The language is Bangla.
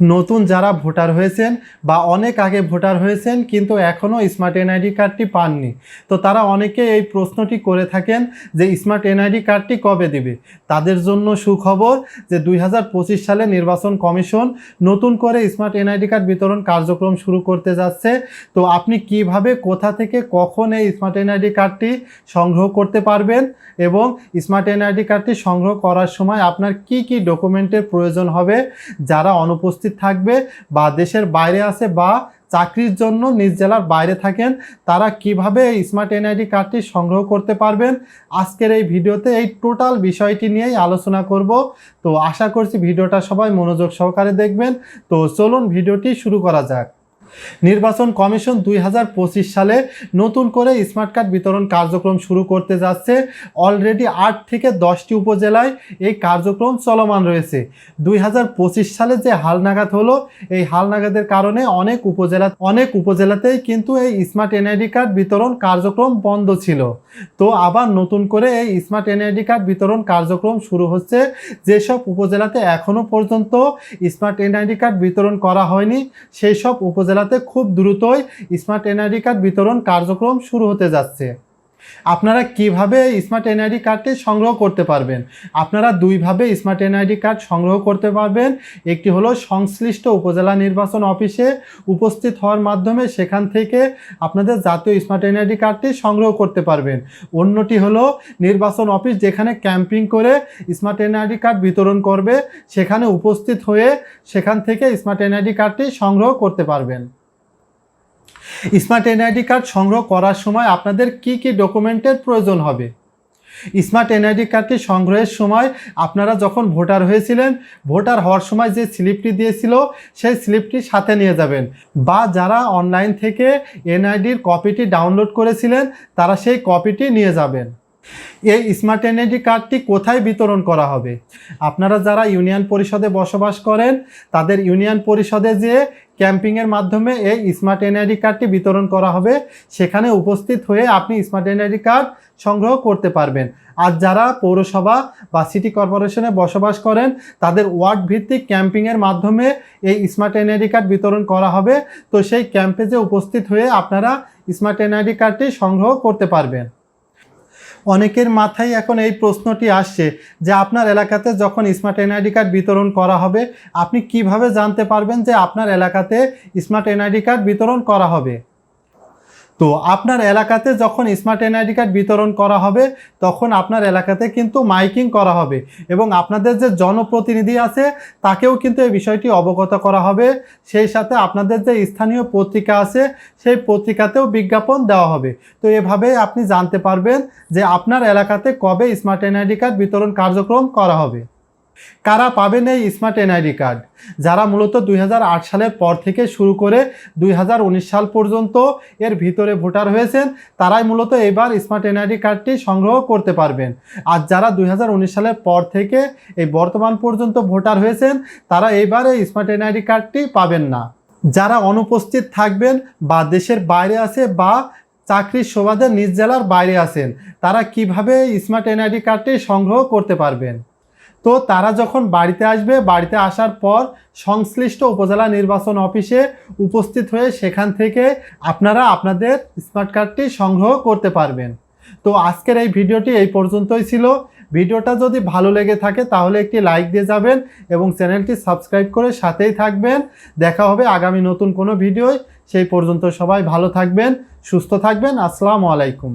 নতুন যারা ভোটার হয়েছেন বা অনেক আগে ভোটার হয়েছেন কিন্তু এখনও স্মার্ট এনআইডি কার্ডটি পাননি। তো তারা অনেকে এই প্রশ্নটি করে থাকেন যে স্মার্ট এনআইডি কার্ডটি কবে দিবে? তাদের জন্য সুখবর যে দুই হাজার পঁচিশ সালে নির্বাচন কমিশন নতুন করে স্মার্ট এনআইডি কার্ড বিতরণ কার্যক্রম শুরু করতে যাচ্ছে। তো আপনি কীভাবে, কোথা থেকে, কখন এই স্মার্ট এনআইডি কার্ডটি সংগ্রহ করতে পারবেন এবং স্মার্ট এনআইডি কার্ডটি সংগ্রহ করার সময় আপনার কি কি ডকুমেন্টের প্রয়োজন হবে? যারা অনুপস্থিত থাকবে বা দেশের বাইরে আছে বা চাকরির জন্য নিজ জেলার বাইরে থাকেন, তারা কীভাবে স্মার্ট এনআইডি কার্ডটি সংগ্রহ করতে পারবেন? আজকের এই ভিডিওতে এই টোটাল বিষয়টি নিয়েই আলোচনা করব। তো আশা করছি ভিডিওটা সবাই মনোযোগ সহকারে দেখবেন। তো চলুন ভিডিওটি শুরু করা যাক। নির্বাচন কমিশন দুই হাজার পঁচিশ সালে নতুন করে স্মার্ট কার্ড বিতরণ কার্যক্রম শুরু করতে যাচ্ছে। অলরেডি আট থেকে দশটি উপজেলায় এই কার্যক্রম চলমান রয়েছে। দুই হাজার পঁচিশ সালে যে হালনাগাদ হলো, এই হালনাগাদের কারণে অনেক উপজেলা, অনেক উপজেলাতেই কিন্তু এই স্মার্ট এনআইডি কার্ড বিতরণ কার্যক্রম বন্ধ ছিল। তো আবার নতুন করে এই স্মার্ট এনআইডি কার্ড বিতরণ কার্যক্রম শুরু হচ্ছে। যেসব উপজেলাতে এখনও পর্যন্ত স্মার্ট এনআইডি কার্ড বিতরণ করা হয়নি সেই সব উপজেলাতে খুব দ্রুতই স্মার্ট এনআইডি কার্ড বিতরণ কার্যক্রম শুরু হতে যাচ্ছে। আপনারা কীভাবে স্মার্ট এনআইডি কার্ডটি সংগ্রহ করতে পারবেন? আপনারা দুইভাবে স্মার্ট এনআইডি কার্ড সংগ্রহ করতে পারবেন। একটি হলো সংশ্লিষ্ট উপজেলা নির্বাচন অফিসে উপস্থিত হওয়ার মাধ্যমে সেখান থেকে আপনাদের জাতীয় স্মার্ট এনআইডি কার্ডটি সংগ্রহ করতে পারবেন। অন্যটি হলো নির্বাচন অফিস যেখানে ক্যাম্পিং করে স্মার্ট এনআইডি কার্ড বিতরণ করবে, সেখানে উপস্থিত হয়ে সেখান থেকে স্মার্ট এনআইডি কার্ডটি সংগ্রহ করতে পারবেন। স্মার্ট এনআইডি কার্ড সংগ্রহ করার সময় আপনাদের কি কি ডকুমেন্টের প্রয়োজন হবে? স্মার্ট এনআইডি কার্ডটি সংগ্রহের সময় আপনারা যখন ভোটার হয়েছিলেন, ভোটার হওয়ার সময় যে স্লিপটি দিয়েছিল, সেই স্লিপটি সাথে নিয়ে যাবেন বা যারা অনলাইন থেকে এনআইডির কপিটি ডাউনলোড করেছিলেন, তারা সেই কপিটি নিয়ে যাবেন। এই স্মার্ট এনআইডি কার্ডটি কোথায় বিতরণ করা হবে? আপনারা যারা ইউনিয়ন পরিষদে বসবাস করেন, তাদের ইউনিয়ন পরিষদে যে ক্যাম্পিংয়ের মাধ্যমে এই স্মার্ট এনআইডি কার্ডটি বিতরণ করা হবে, সেখানে উপস্থিত হয়ে আপনি স্মার্ট এনআইডি কার্ড সংগ্রহ করতে পারবেন। আর যারা পৌরসভা বা সিটি কর্পোরেশনে বসবাস করেন, তাদের ওয়ার্ড ভিত্তিক ক্যাম্পিংয়ের মাধ্যমে এই স্মার্ট এনআইডি কার্ড বিতরণ করা হবে। তো সেই ক্যাম্পে যে উপস্থিত হয়ে আপনারা স্মার্ট এনআইডি কার্ডটি সংগ্রহ করতে পারবেন। অনেকের মাথায় এখন এই প্রশ্নটি আসছে যে আপনার এলাকাতে যখন স্মার্ট এনআইডি কার্ড বিতরণ করা হবে, আপনি কীভাবে জানতে পারবেন যে আপনার এলাকাতে স্মার্ট এনআইডি কার্ড বিতরণ করা হবে? তো আপনার এলাকাতে যখন স্মার্ট এনআইডি কার্ড বিতরণ করা হবে, তখন আপনার এলাকাতে কিন্তু মাইকিং করা হবে এবং আপনাদের যে জনপ্রতিনিধি আছে, তাকেও কিন্তু এই বিষয়টি অবগত করা হবে। সেই সাথে আপনাদের যে স্থানীয় পত্রিকা আছে, সেই পত্রিকাতেও বিজ্ঞাপন দেওয়া হবে। তো এভাবে আপনি জানতে পারবেন যে আপনার এলাকাতে কবে স্মার্ট এনআইডি কার্ড বিতরণ কার্যক্রম করা হবে। কারা পাবেন এই স্মার্ট এনআইডি কার্ড? যারা মূলত দুই হাজার আট সালের পর থেকে শুরু করে দুই হাজার উনিশ সাল পর্যন্ত এর ভিতরে ভোটার হয়েছেন, তারাই মূলত এবার স্মার্ট এনআইডি কার্ডটি সংগ্রহ করতে পারবেন। আর যারা দুই হাজার উনিশ সালের পর থেকে এই বর্তমান পর্যন্ত ভোটার হয়েছেন, তারা এইবার এই স্মার্ট এনআইডি কার্ডটি পাবেন না। যারা অনুপস্থিত থাকবেন বা দেশের বাইরে আছে বা চাকরির সুবাদে নিজ জেলার বাইরে আছেন, তারা কীভাবে স্মার্ট এনআইডি কার্ডটি সংগ্রহ করতে পারবেন? তো তারা যখন বাড়িতে আসবে, বাড়িতে আসার পর সংশ্লিষ্ট উপজেলা নির্বাচন অফিসে উপস্থিত হয়ে সেখান থেকে আপনারা আপনাদের স্মার্ট কার্ডটি সংগ্রহ করতে পারবেন। তো আজকের এই ভিডিওটি এই পর্যন্তই ছিল। ভিডিওটা যদি ভালো লেগে থাকে তাহলে একটি লাইক দিয়ে যাবেন এবং চ্যানেলটি সাবস্ক্রাইব করে সাথেই থাকবেন। দেখা হবে আগামী নতুন কোনো ভিডিওয়। সেই পর্যন্ত সবাই ভালো থাকবেন, সুস্থ থাকবেন। আসসালামু আলাইকুম।